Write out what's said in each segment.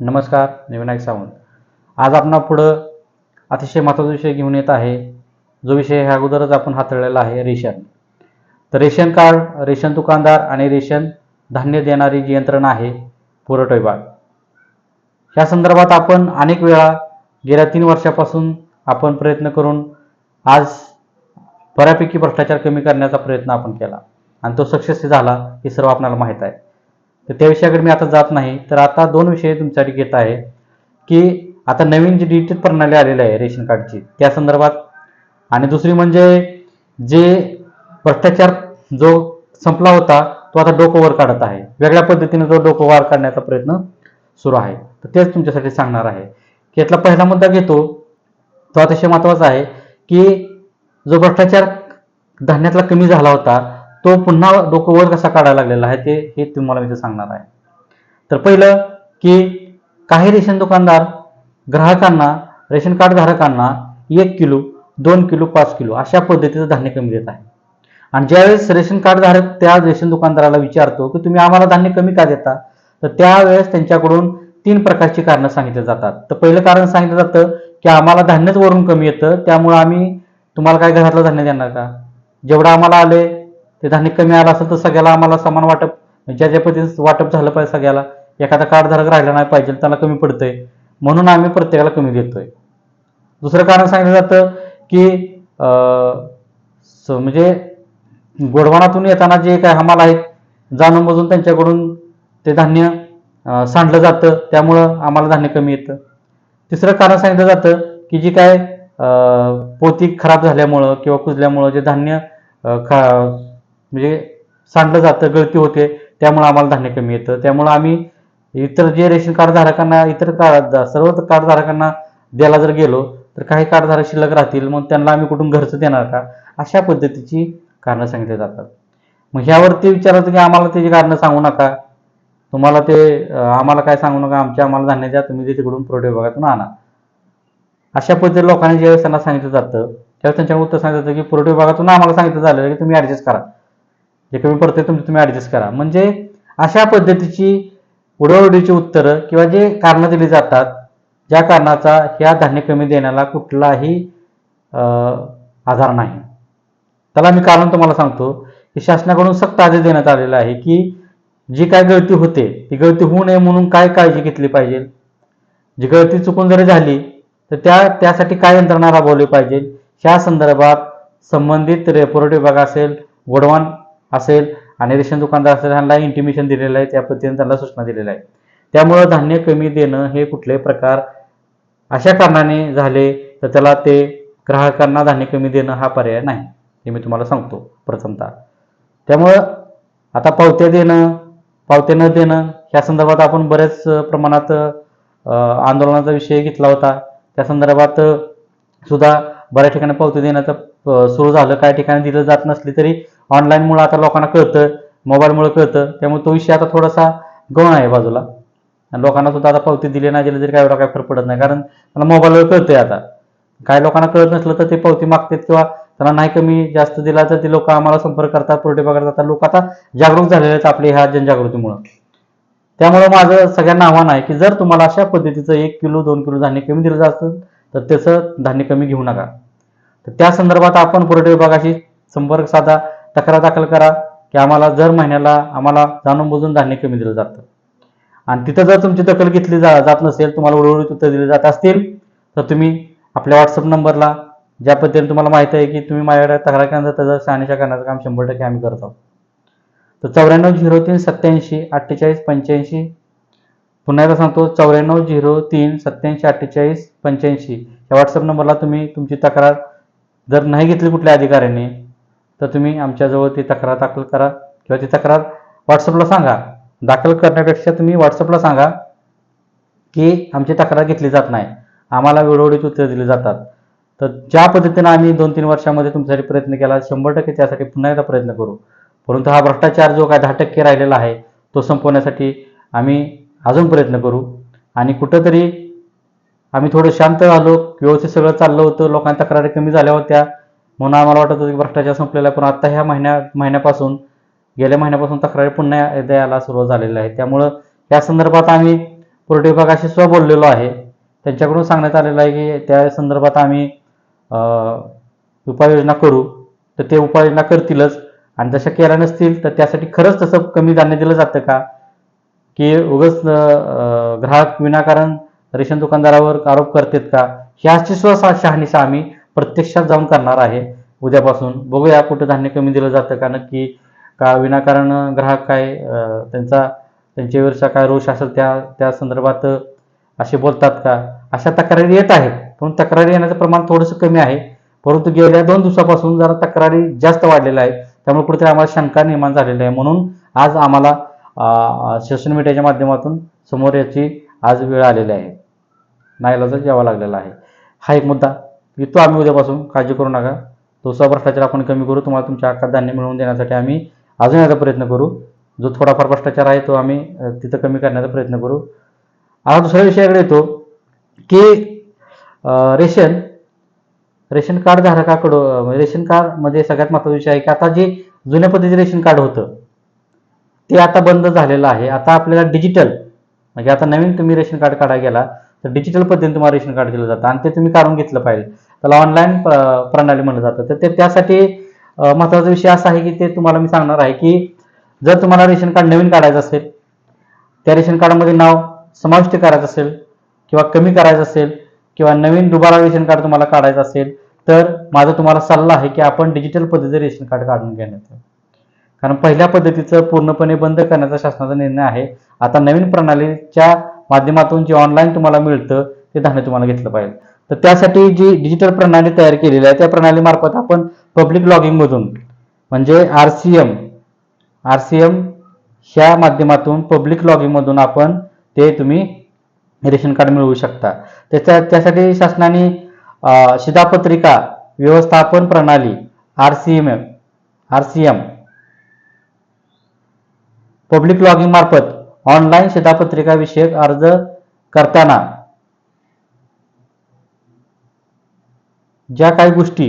नमस्कार मी विनायक सावंत. आज आपण पुढं अतिशय महत्त्वाचा विषय घेऊन येत आहे जो विषय ह्या अगोदरच आपण हाताळलेला आहे रेशन. तर रेशन कार्ड रेशन दुकानदार आणि रेशन धान्य देणारी जी यंत्रणा आहे पुरवठा विभाग. ह्या संदर्भात आपण अनेक वेळा गेल्या तीन वर्षापासून आपण प्रयत्न करून आज बऱ्यापैकी भ्रष्टाचार कमी करण्याचा प्रयत्न आपण केला. आणि तो सक्सेसही झाला हे सर्व आपल्याला माहीत आहे. तर त्या विषयाकडे मी आता जात नाही. तर आता दोन विषय तुमच्यासाठी घेत आहे की आता नवीन जी डिजिटल प्रणाली आलेली आहे रेशन कार्डची त्या संदर्भात आणि दुसरी म्हणजे जे भ्रष्टाचार जो संपला होता तो आता डोकं वर काढत आहे. वेगळ्या पद्धतीने तो डोकं वर काढण्याचा प्रयत्न सुरू आहे. तर तेच तुमच्यासाठी सांगणार आहे. की यातला पहिला मुद्दा घेतो तो अतिशय महत्त्वाचा आहे की जो भ्रष्टाचार धान्यातला कमी झाला होता तो पुन्हा डोकं वर कसा काढायला लागलेला आहे ते हे तुम्हाला मी इथे सांगणार आहे. तर पहिलं की काही रेशन दुकानदार ग्राहकांना रेशन कार्ड धारकांना एक किलो दोन किलो पाच किलो अशा पद्धतीचं धान्य कमी देत आहे. आणि ज्यावेळेस रेशन कार्ड धारक त्या रेशन दुकानदाराला विचारतो की तुम्ही आम्हाला धान्य कमी का देता? तर त्यावेळेस त्यांच्याकडून तीन प्रकारची कारणं सांगितली जातात. तर पहिलं कारण सांगितलं जातं की आम्हाला धान्यच वरून कमी येतं त्यामुळं आम्ही तुम्हाला काय घरातलं धान्य देणार का? जेवढं आम्हाला आले ते धान्य कमी आलं असेल तर सगळ्याला आम्हाला समान वाटप म्हणजे ज्या ज्या पद्धतीचं वाटप झालं पाहिजे सगळ्याला एखादा कार्डधारक राहिला नाही पाहिजे त्याला कमी पडतंय. म्हणून आम्ही प्रत्येकाला कमी देतोय. दुसरं कारण सांगितलं जातं की स- म्हणजे गोडवानातून येताना जे काय हमाल आहेत जाणून बजून त्यांच्याकडून ते धान्य सांडलं जातं त्यामुळं आम्हाला धान्य कमी येतं. तिसरं कारण सांगितलं जातं की जी काय पोती खराब झाल्यामुळं किंवा कुजल्यामुळं जे धान्य खा म्हणजे सांडलं जातं गळती होते त्यामुळे आम्हाला धान्य कमी येतं. त्यामुळे आम्ही इतर जे रेशन कार्ड धारकांना इतर कार्ड सर्व कार्ड धारकांना द्यायला जर गेलो तर काही कार्डधारक शिल्लक राहतील मग त्यांना आम्ही कुठून घरचं देणार का? अशा पद्धतीची कारणं सांगितली जातात. मग ह्यावरती विचारायचं की आम्हाला त्याची कारणं सांगू नका. तुम्हाला ते आम्हाला काय सांगू नका आमच्या आम्हाला धान्य द्या तुम्ही ते तिकडून पुरवठा विभागातून आणा. अशा पद्धतीने लोकांनी ज्यावेळेस त्यांना सांगितलं जातं त्यावेळेस त्यांच्याकडून उत्तर सांगितलं जातं की पुरवठा विभागातून आम्हाला सांगितलं झालं की तुम्ही ॲडजस्ट करा. जे कमी पडते तुमचं तुम्ही ॲडजस्ट करा. म्हणजे अशा पद्धतीची उडवडीची उत्तरं किंवा जे कारणं दिली जातात ज्या कारणाचा ह्या धान्य कमी देण्याला कुठलाही आधार नाही. त्याला मी कारण तुम्हाला सांगतो की शासनाकडून सक्त आदेश देण्यात आलेला आहे की जी काय गळती होते ती गळती होऊ नये म्हणून काय काळजी घेतली पाहिजे. जी गळती चुकून जरी झाली तर त्या त्यासाठी काय यंत्रणा राबवली पाहिजे? ह्या संदर्भात संबंधित रे विभाग असेल गोडवान असेल आणि रेशन दुकानदार असेल ह्यांना इंटिमेशन दिलेलं आहे त्या पद्धतीने त्यांना सूचना दिलेल्या आहेत. त्यामुळं धान्य कमी देणं हे कुठले प्रकार अशा कारणाने झाले तर त्याला ते ग्राहकांना धान्य कमी देणं हा पर्याय नाही हे मी तुम्हाला सांगतो प्रथमतः. त्यामुळं आता पावत्या देणं पावत्या न देणं ह्या संदर्भात आपण बऱ्याच प्रमाणात आंदोलनाचा विषय घेतला होता. त्या संदर्भात सुद्धा बऱ्याच ठिकाणी पावती देण्याचं सुरू झालं. काही ठिकाणी दिलं जात नसली तरी ऑनलाईनमुळं आता लोकांना कळतं मोबाईलमुळे कळतं. त्यामुळे तो विषय आता थोडासा गौण आहे बाजूला. आणि लोकांना सुद्धा आता पावती दिली नाही दिली तरी काय एवढा काय फरक पडत नाही. कारण मला मोबाईलवर कळतंय आता. काही लोकांना कळत नसलं तर ते पावती मागतात किंवा त्यांना नाही कमी जास्त दिला तर ते लोक आम्हाला संपर्क करतात पुरवठे पगार जातात लोक आता जागरूक झालेले आहेत आपल्या ह्या जनजागृतीमुळं. त्यामुळे माझं सगळ्यांना आव्हान आहे की जर तुम्हाला अशा पद्धतीचं एक किलो दोन किलो धान्य कमी दिलं जात असेल तर त्याचं धान्य कमी घेऊ नका. तर त्या संदर्भात आपण पुरवठा विभागाशी संपर्क साधा. तक्रार दाखल करा की आम्हाला दर महिन्याला आम्हाला जाणून बुजून धान्य कमी दिलं जातं. आणि तिथं जर तुमची दखल घेतली जा जात नसेल तुम्हाला उडवडीत उत्तर दिले जात असतील तर तुम्ही आपल्या व्हॉट्सअप नंबरला ज्या पद्धतीने तुम्हाला माहिती आहे की तुम्ही माझ्याकडे तक्रार करण्याचा त्याचा शहानिशा करण्याचं काम शंभर टक्के आम्ही करत आहोत. तर चौऱ्याण्णव झिरो तीन सत्याऐंशी अठ्ठेचाळीस पंच्याऐंशी पुन्हा एकदा सांगतो चौऱ्याण्णव झिरो तीन सत्याऐंशी अठ्ठेचाळीस पंच्याऐंशी या व्हॉट्सअप नंबरला तुम्ही तुमची तक्रार जर नाही घेतली कुठल्या अधिकाऱ्याने तर तुम्ही आमच्याजवळ ती तक्रार दाखल करा किंवा ती तक्रार व्हॉट्सअपला सांगा. दाखल करण्यापेक्षा तुम्ही व्हॉट्सअपला सांगा की आमची तक्रार घेतली जात नाही. आम्हाला वेळोवेळीच उत्तर दिली जातात. तर ज्या पद्धतीनं आम्ही दोन तीन वर्षामध्ये तुमच्यासाठी प्रयत्न केला शंभर टक्के त्यासाठी पुन्हा एकदा प्रयत्न करू. परंतु हा भ्रष्टाचार जो काय दहा टक्के राहिलेला आहे तो संपवण्यासाठी आम्ही अजून प्रयत्न करू. आणि कुठंतरी आम्ही थोडं शांत झालो व्यवस्थित सगळं चाललं होतं लोकांच्या तक्रारी कमी झाल्या होत्या. म्हणून आम्हाला वाटत होतं की भ्रष्टाचार संपलेला आहे पण आता ह्या महिन्या महिन्यापासून गेल्या महिन्यापासून तक्रारी पुन्हा द्यायला सुरुवात झालेली आहे. त्यामुळं या संदर्भात आम्ही पुरवठा विभागाशी सुद्धा बोललेलो आहे. त्यांच्याकडून सांगण्यात आलेलं आहे की त्या संदर्भात आम्ही उपाययोजना करू तर ते उपाययोजना करतीलच. आणि जशा केल्या नसतील तर त्यासाठी खरंच तसं कमी धान्य दिलं जातं का? की उगाच ग्राहक विनाकारण रेशन दुकानदारावर आरोप करतात का? ह्याची सुद्धा शहानिशा आम्ही प्रत्यक्षात जाऊन करणार आहे. उद्यापासून बघूया कुठं धान्य कमी दिलं जातं का नक्की का विनाकारण ग्राहक काय त्यांचा त्यांच्यावरचा काय रोष असेल त्या त्या संदर्भात असे बोलतात का? अशा तक्रारी येत आहेत पण तक्रारी येण्याचं प्रमाण थोडंसं कमी आहे. परंतु गेल्या दोन दिवसापासून जरा तक्रारी जास्त वाढलेल्या आहेत. त्यामुळे कुठेतरी आम्हाला शंका निर्माण झालेली आहे. म्हणून आज आम्हाला सोशल मीडियाच्या माध्यमातून समोर याची आज वेळ आलेली आहे. नाईलाजाच यावा लागलेला आहे. हा एक मुद्दा येतो आम्ही उद्यापासून. काळजी करू नका. तो भ्रष्टाचार आपण कमी करू. तुम्हाला तुमच्या हक्कात धान्य मिळवून देण्यासाठी आम्ही अजून याचा प्रयत्न करू. जो थोडाफार भ्रष्टाचार आहे तो आम्ही तिथं कमी करण्याचा प्रयत्न करू. आता दुसऱ्या विषयाकडे येतो की रेशन रेशन कार्ड धारकाकडं म्हणजे रेशन कार्डमध्ये सगळ्यात महत्त्वाचा विषय आहे की आता जे जुन्या पद्धतीचे रेशन कार्ड होतं ते आता बंद झालेलं आहे. आता आपल्याला डिजिटल म्हणजे आता नवीन तुम्ही रेशन कार्ड काढायला गेला तर डिजिटल पद्धतीने तुम्हाला रेशन कार्ड दिलं जातं. आणि ते तुम्ही काढून घेतलं पाहिजे. त्याला ऑनलाईन प्रणाली म्हणलं जातं. तर ते त्यासाठी महत्त्वाचा विषय असा आहे की ते तुम्हाला मी सांगणार आहे की जर तुम्हाला रेशन कार्ड नवीन काढायचं असेल त्या रेशन कार्डमध्ये नाव समाविष्ट करायचं असेल किंवा कमी करायचं असेल किंवा नवीन दुबारा रेशन कार्ड तुम्हाला काढायचं असेल तर माझा तुम्हाला सल्ला आहे की आपण डिजिटल पद्धतीचं रेशन कार्ड काढून घेण्याचं कारण पहिल्या पद्धतीचं पूर्णपणे बंद करण्याचा शासनाचा निर्णय आहे. आता नवीन प्रणालीच्या माध्यमातून जे ऑनलाईन तुम्हाला मिळतं ते धान्य तुम्हाला घेतलं पाहिजे. तर त्यासाठी जी डिजिटल प्रणाली तयार केलेली आहे त्या प्रणालीमार्फत आपण पब्लिक लॉगिंगमधून म्हणजे R C M R C M ह्या माध्यमातून पब्लिक लॉगिंगमधून आपण ते तुम्ही रेशन कार्ड मिळवू शकता. त्याच्या त्यासाठी शासनाने शिधापत्रिका व्यवस्थापन प्रणाली R C M R C M public logging मार्फत ऑनलाईन शिधापत्रिका विषयक अर्ज करताना ज्या काही गोष्टी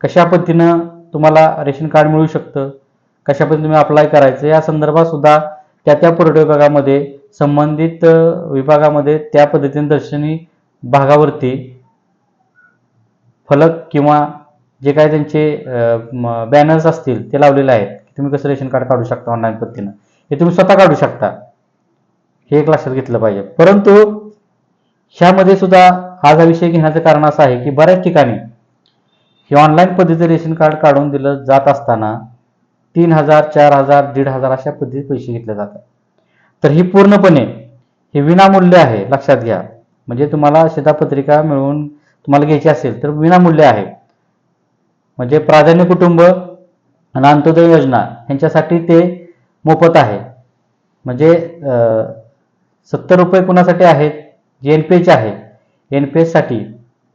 कशा पद्धतीनं तुम्हाला रेशन कार्ड मिळू शकतं कशा पद्धतीने तुम्ही अप्लाय करायचं या संदर्भात सुद्धा त्या त्या पुरवठा विभागामध्ये संबंधित विभागामध्ये त्या पद्धतीने दर्शनी भागावरती फलक किंवा जे काही त्यांचे बॅनर्स असतील ते लावलेले आहेत. तुम्ही कसं रेशन कार्ड काढू शकता ऑनलाईन पद्धतीनं? हे तुम्ही स्वतः काढू शकता. हे एक लक्षात घेतलं पाहिजे. परंतु ह्यामध्ये सुद्धा आज हा विषय घेण्याचं कारण असं आहे की बऱ्याच ठिकाणी हे ऑनलाईन पद्धतीचं रेशन कार्ड काढून दिलं जात असताना तीन हजार चार हजार दीड हजार अशा पद्धतीत पैसे घेतले जातात. तर ही पूर्णपणे हे विनामूल्य आहे लक्षात घ्या. म्हणजे तुम्हाला शिधापत्रिका मिळवून तुम्हाला घ्यायची असेल तर विनामूल्य आहे. म्हणजे प्राधान्य कुटुंब आणि अंत्योदय योजना यांच्यासाठी ते मोफत आहे. म्हणजे सत्तर रुपये कुणासाठी आहेत? जे एन पी एच आहे. एन पी एचसाठी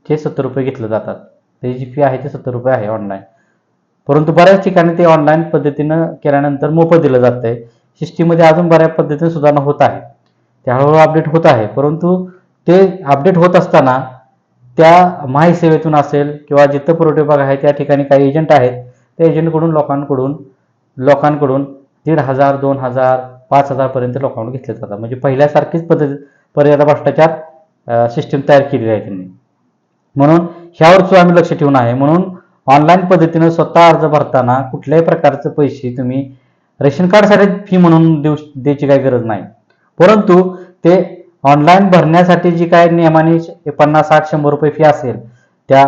ते सत्तर रुपये घेतले जातात. त्याची जी फी आहे ते सत्तर रुपये आहे ऑनलाईन परंतु बऱ्याच ठिकाणी ते ऑनलाईन पद्धतीनं केल्यानंतर मोफत दिलं जातं आहे सिस्टीममध्ये अजून बऱ्याच पद्धतीने सुधारणा होत आहे. ते हळूहळू अपडेट होत आहे. परंतु ते अपडेट होत असताना त्या माही सेवेतून असेल किंवा जिथं पुरवठे विभाग आहे त्या ठिकाणी काही एजंट आहेत त्या एजंटकडून लोकांकडून लोकांकडून दीड हजार दोन हजार पाच हजारपर्यंत लोकांकडून घेतले जातात म्हणजे पहिल्यासारखीच पद्धत पर्यादा भ्रष्टाचार सिस्टीम तयार केलेली आहे त्यांनी. म्हणून ह्यावर सुद्धा आम्ही लक्ष ठेवून आहे. म्हणून ऑनलाईन पद्धतीनं स्वतः अर्ज भरताना कुठल्याही प्रकारचे पैसे तुम्ही रेशन कार्डसाठी फी म्हणून देऊ द्यायची काही गरज नाही. परंतु ते ऑनलाईन भरण्यासाठी जी काय नियमाने पन्नास साठ शंभर रुपये फी असेल त्या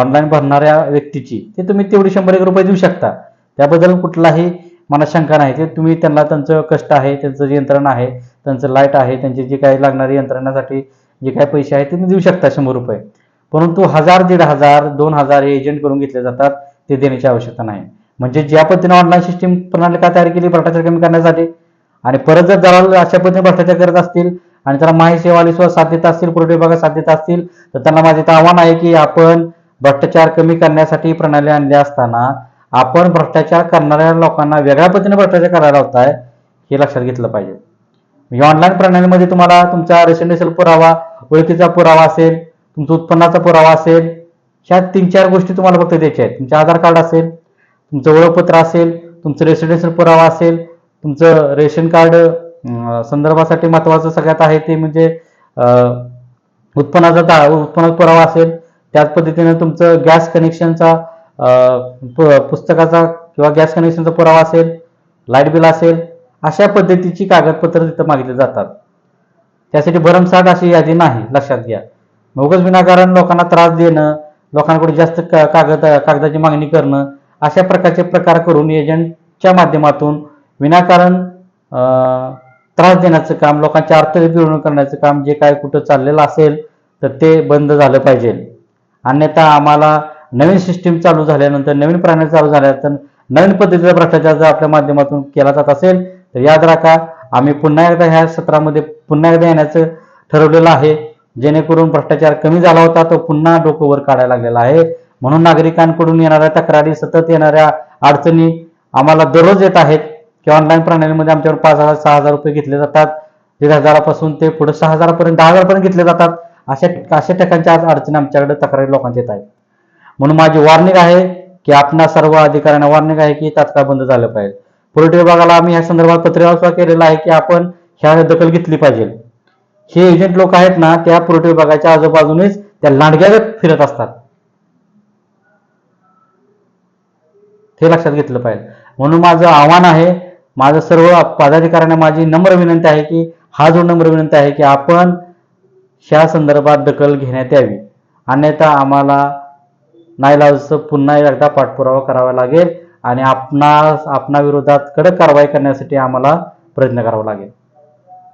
ऑनलाईन भरणाऱ्या व्यक्तीची ते तुम्ही तेवढी शंभर एक रुपये देऊ शकता. त्याबद्दल कुठलाही मला शंका नाही. ते तुम्ही त्यांना त्यांचं कष्ट आहे त्यांचं जे यंत्रणा आहे त्यांचं लाइट आहे त्यांची जी काही लागणारी यंत्रणासाठी जे काही पैसे आहेत ते देऊ शकता शंभर रुपये. परंतु हजार दीड हजार दोन हजार हे एजंट करून घेतले जातात ते देण्याची आवश्यकता नाही. म्हणजे ज्या पद्धतीने ऑनलाईन सिस्टीम प्रणाली का तयार केली भ्रष्टाचार कमी करण्यासाठी आणि परत जर दलाल अशा पद्धतीने भ्रष्टाचार करत असतील आणि त्याला माहिती सेवा सुद्धा साथ देत असतील पुरवठा विभागात साथ देत असतील तर त्यांना माझे इथं आव्हान आहे की आपण भ्रष्टाचार कमी करण्यासाठी प्रणाली आणली असताना आपण भ्रष्टाचार करणाऱ्या लोकांना वेगळ्या पद्धतीने भ्रष्टाचार करायला होताय हे लक्षात घेतलं पाहिजे. म्हणजे ऑनलाईन प्रणालीमध्ये तुम्हाला तुमचा रेसिडेन्शियल पुरावा ओळखीचा पुरावा असेल तुमचा उत्पन्नाचा पुरावा असेल ह्या तीन चार गोष्टी तुम्हाला फक्त द्यायच्या आहेत. तुमचं आधार कार्ड असेल तुमचं ओळखपत्र असेल तुमचं रेसिडेन्शियल पुरावा असेल तुमचं रेशन कार्ड संदर्भासाठी महत्वाचं सगळ्यात आहे ते म्हणजे उत्पन्नाचा उत्पन्नाचा पुरावा असेल त्याच पद्धतीने तुमचं गॅस कनेक्शनचा पुस्तकाचा किंवा गॅस कनेक्शनचा पुरावा असेल लाइट बिल असेल अशा पद्धतीची कागदपत्र तिथं मागितली जातात. त्यासाठी भरमसाठ अशी यादी नाही लक्षात घ्या. उगाच विनाकारण लोकांना त्रास देणं लोकांकडे जास्त का- कागद कागदाची मागणी करणं अशा प्रकारचे प्रकार करून एजंटच्या माध्यमातून विनाकारण त्रास देण्याचं काम लोकांच्या अर्थपिळवणूक करण्याचं काम जे काय कुठं चाललेलं असेल तर ते बंद झालं पाहिजे. अन्यथा आम्हाला नवीन सिस्टीम चालू झाल्यानंतर नवीन प्रणाली चालू झाल्यानंतर नवीन पद्धतीचा भ्रष्टाचार जर आपल्या माध्यमातून केला जात असेल तर याद राखा आम्ही पुन्हा एकदा ह्या सत्रामध्ये पुन्हा एकदा येण्याचं ठरवलेलं आहे. जेणेकरून भ्रष्टाचार कमी झाला होता तो पुन्हा डोकं वर काढायला लागलेला आहे. म्हणून नागरिकांकडून येणाऱ्या तक्रारी सतत येणाऱ्या अडचणी आम्हाला दररोज येत आहेत. की ऑनलाईन प्रणालीमध्ये आमच्यावर पाच हजार सहा हजार रुपये घेतले जातात. दीड हजारापासून ते पुढे सहा हजारापर्यंत दहा हजारपर्यंत घेतले जातात. अशा अशा ठिकाणच्या आज अडचणी आमच्याकडे तक्रारी लोकांच्या येत आहेत. म्हणून माझी वॉर्निंग आहे की आपणा सर्व अधिकाऱ्यांना वॉर्निंग आहे की तात्काळ बंद झालं पाहिजे. पुरवठा विभागाला आम्ही या संदर्भात पत्रिका केलेला आहे की आपण ह्या दखल घेतली पाहिजे. हे एजंट लोक आहेत ना त्या पुरवठा विभागाच्या आजूबाजूनेच त्या लांडग्यागत फिरत असतात. हे लक्षात घेतलं पाहिजे. म्हणून माझं आव्हान आहे माझं सर्व पदाधिकाऱ्यांना माझी नम्र विनंती आहे की हा जो नम्र विनंती आहे की आपण ह्या संदर्भात दखल घेण्यात यावी. अन्यथा आम्हाला नाईलाजाचं पुन्हा एकदा पाठपुरावा करावा लागेल आणि आपणा आपणा विरोधात कडक कारवाई करण्यासाठी आम्हाला प्रयत्न करावा लागेल.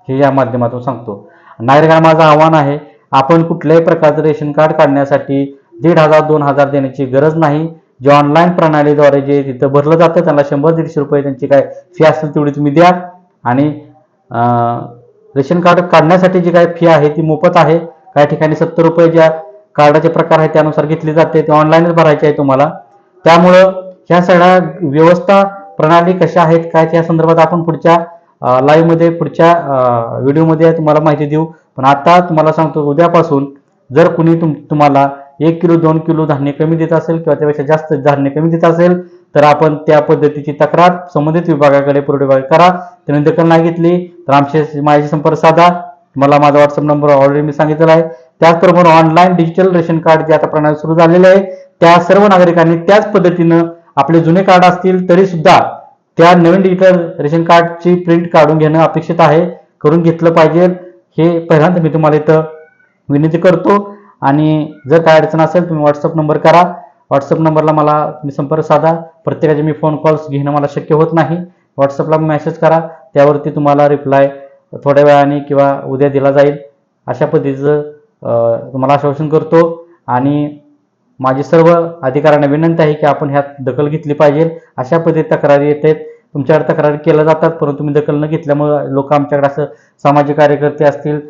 हे या माध्यमातून सांगतो. नागरिकांना माझं आव्हान आहे आपण कुठल्याही प्रकारचं रेशन कार्ड काढण्यासाठी दीड हजार दोन हजार देण्याची गरज नाही. जे ऑनलाईन प्रणालीद्वारे जे तिथं भरलं जातं त्यांना शंभर दीडशे रुपये त्यांची काय फी असेल तेवढी तुम्ही द्या. आणि रेशन कार्ड काढण्यासाठी जी काय फी आहे ती मोफत आहे. काही ठिकाणी सत्तर रुपये ज्या कार्डाचे प्रकार आहेत त्यानुसार घेतली जाते ते ऑनलाईनच भरायचे आहे तुम्हाला. त्यामुळं ह्या सगळ्या व्यवस्था प्रणाली कशा आहेत काय त्या संदर्भात आपण पुढच्या लाईव्हमध्ये पुढच्या व्हिडिओमध्ये तुम्हाला माहिती देऊ. पण आता तुम्हाला सांगतो उद्यापासून जर कुणी तुम तुम्हाला एक किलो दोन किलो धान्य कमी देत असेल किंवा त्यापेक्षा जास्त धान्य कमी देत असेल तर आपण त्या पद्धतीची तक्रार संबंधित विभागाकडे पुरवठा विभाग करा. त्याने दखल नाही घेतली तर आमचे माझ्याशी संपर्क साधा. मला माझा व्हॉट्सअप नंबर ऑलरेडी मी सांगितलेला आहे. त्याचप्रमाणे ऑनलाईन डिजिटल रेशन कार्ड जे आता प्रणाली सुरू झालेलं आहे त्या सर्व नागरिकांनी त्याच पद्धतीनं आपले जुने कार्ड असतील तरी सुद्धा त्या नवीन डिजिटल रेशन कार्डची प्रिंट काढून घेणं अपेक्षित आहे. करून घेतलं पाहिजे. हे पहिल्यांदा मी तुम्हाला इथं विनंती करतो. आणि जर काय अडचण असेल तुम्ही व्हॉट्सअप नंबर करा. व्हॉट्सअप नंबरला मला तुम्ही संपर्क साधा. प्रत्येकाचे मी फोन कॉल्स घेणं मला शक्य होत नाही. व्हॉट्सअपला मेसेज करा. त्यावरती तुम्हाला रिप्लाय थोड्या वेळाने किंवा उद्या दिला जाईल. अशा पद्धतीचं तुम्हाला आश्वासन करतो आणि माझी सर्व अधिकाऱ्यांना विनंती आहे की आपण ह्यात दखल घेतली पाहिजे. अशा पद्धती तक्रारी येत आहेत. तुमच्याकडे तक्रारी केल्या जातात परंतु तुम्ही दखल न घेतल्यामुळे लोक आमच्याकडे असं सामाजिक कार्यकर्ते असतील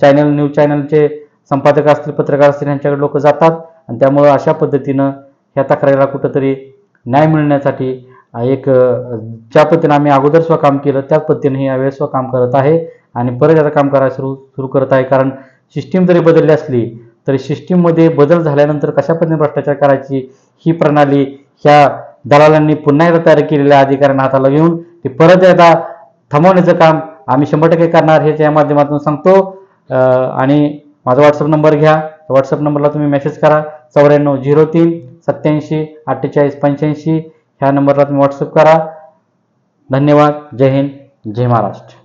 चॅनल न्यूज चॅनलचे संपादक असतील पत्रकार असतील यांच्याकडे लोक जातात. आणि त्यामुळं अशा पद्धतीनं ह्या तक्रारीला कुठंतरी न्याय मिळण्यासाठी एक ज्या पद्धतीनं आम्ही अगोदर स्वकाम केलं त्याच पद्धतीने हे यावेळेस स्व काम करत आहे. आणि परत याचं काम करायला सुरू सुरू करत आहे. कारण सिस्टीम जरी बदलली असली तरी सिस्टीममध्ये बदल झाल्यानंतर कशा पद्धतीने भ्रष्टाचार करायची ही प्रणाली ह्या दलालांनी पुन्हा एकदा तयार केलेल्या अधिकाऱ्यांना हाताला घेऊन ते परत एकदा थांबवण्याचं काम आम्ही शंभर टक्के करणार हे त्या माध्यमातून सांगतो. आणि माझा व्हॉट्सअप नंबर घ्या. व्हॉट्सअप नंबरला तुम्ही मेसेज करा. चौऱ्याण्णव झिरो तीन सत्याऐंशी अठ्ठेचाळीस पंच्याऐंशी. ह्या नंबरला तुम्ही व्हॉट्सअप करा. धन्यवाद. जय हिंद. जय महाराष्ट्र.